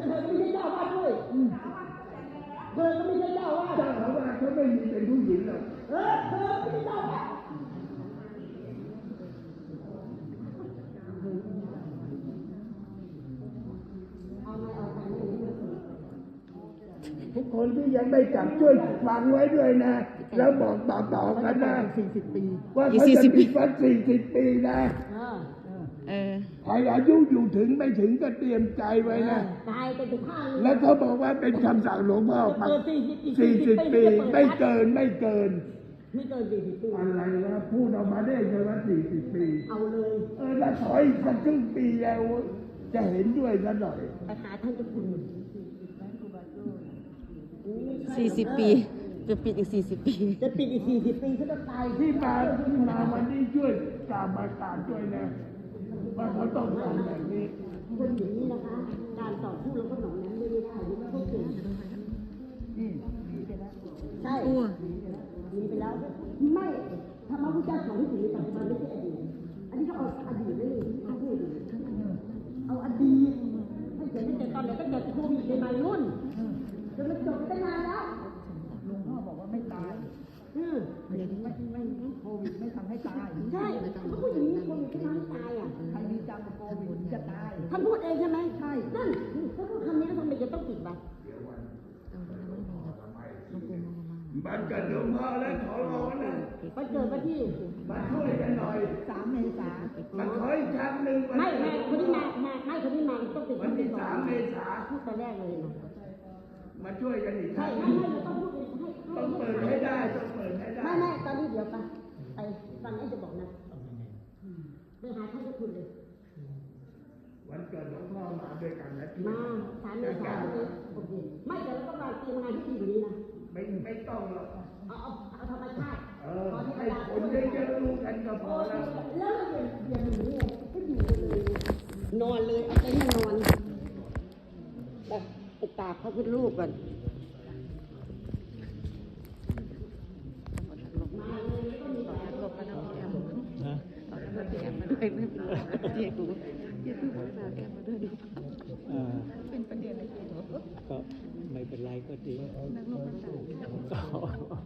แต่เธอไม่ใช่เจ้าวัดด้วยเธอก็ไม่ใช่เจ้าวัดเจ้าของวัดเขาไม่มีเป็นผู้หญิงหรอกเออเธอไม่ใช่เจ้าวัดทุกคนที่ยังไม่กลับช่วยฟังไว้ด้วยนะ แล้วบอกต่อๆกันนะว่าเขาจะปิดวัดสี่สิบปีนะ เออเออใครอายุอยู่ถึงไม่ถึงก็เตรียมใจไว้นะ ตายไปถึงห้าแล้วเขาบอกว่าเป็นคำสั่งหลวงพ่อปักเกินสี่สิบปีสี่สิบปีไม่เกินไม่เกินไม่เกินสี่สิบปีอะไรวะพูดออกมาได้เลยว่าสี่สิบปี เอาเลย เออแล้วถอยอีกสักครึ่งปีแล้ว จะเห็นด้วยซะหน่อยไปหาท่านเจ้าคุณสี่สิบปีจะปิดอีกสี่สิบปี จะปิดอีกสี่สิบปีเขาจะตายที่มาที่มาวันนี้ช่วยกามาการด้วยนะ ว่าเขาต้องทำแบบนี้คนอย่างนี้นะคะ การต่อสู้แล้วก็หนองนั้นไม่ได้ใครไม่เก่งใช่อู้มีไปแล้ว ไม่ธรรมะพุทธเจ้าสอนให้ถึงปัจจุบันไม่ใช่อดีตอันนี้ก็เอาอดีตนั่เองท่านพูดเอาอดีตให้เขียนตั้งแต่ตอนไหนตั้งแต่โควิดใหม่ๆรุ่นจนมันจบไปนานแล้ว ท่านพูดเองใช่ไหมใช่นั่นถ้าพูดคำนี้แล้วทำไมจะต้องปิดบัตรบันเกิดหลวงพ่อแล้วขอร้องนะไปเกิดวันที่มาช่วยกันหน่อยสามเมษามาขออีกครั้งหนึ่งวันไม่ไม่คนที่มามาไม่คนที่มาต้องติดวันที่สามเมษาพูดแต่แรกเลยนะมาช่วยกันอีกคใช่รั้งหไม่นึ่งไม่เราต้องพูดให้ให้ ต้องเปิดให้ได้ต้องเปิดให้ได้ ไม่ไม่ตอนนี้เดี๋ยวไปไปฟังไอ้จะบอกนะไปหาท่านเจ้าคุณเลย วันเกิด หลวงพ่อมาด้วยกันนะช่วยมาสามเดือนสามเดือนโอเคไม่แต่เราต้องการเตรียมงานที่ดีกว่านี้นะไม่ไม่ต้องหรอกเอาเอาเอาธรรมชาติเออให้คนได้เยอะรู้กันก็พอแล้วแล้วเราอย่าอย่าหนีเลยก็อยู่เลยนอนเลยเอาเต็นท์มานอนไปไปตากพระพุทธรูปก่อนหลบมาแล้วแอมเอาแล้วแอมมาด้วยไม่เป็นไรเจ๊กูเจ๊กูบอกว่าแอมมาด้วยดีกว่า เอ่อ เป็นประเด็นเลยกู ก็ไม่เป็นไรก็ดีนัก